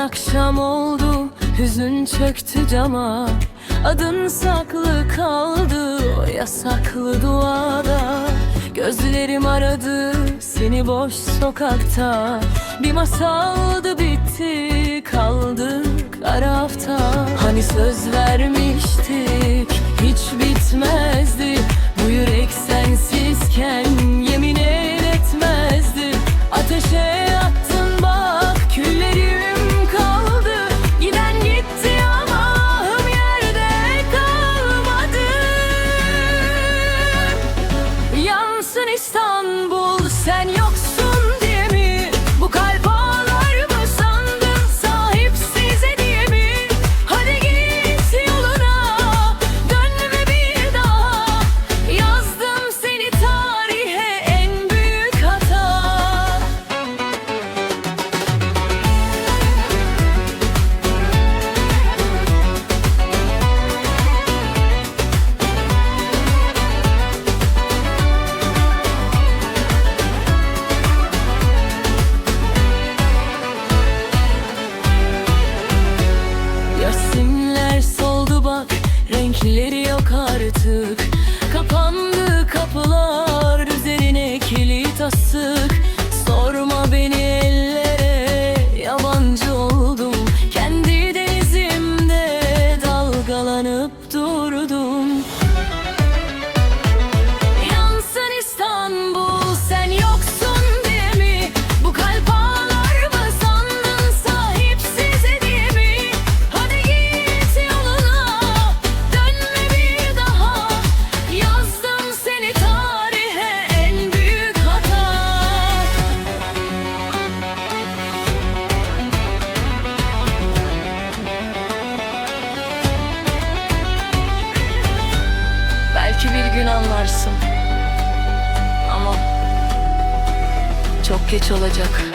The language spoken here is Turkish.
akşam oldu Hüzün çöktü cama. Adın saklı kaldı O yasaklı duada. Gözlerim aradı Seni boş sokakta. Bir masaldı bitti Kaldık arafta. Hani söz vermiştik İstanbul sen yoksun Renkleri yok artık. Kapandı kapılar Üzerine kilit asık Belki bir gün anlarsın. Ama çok geç olacak.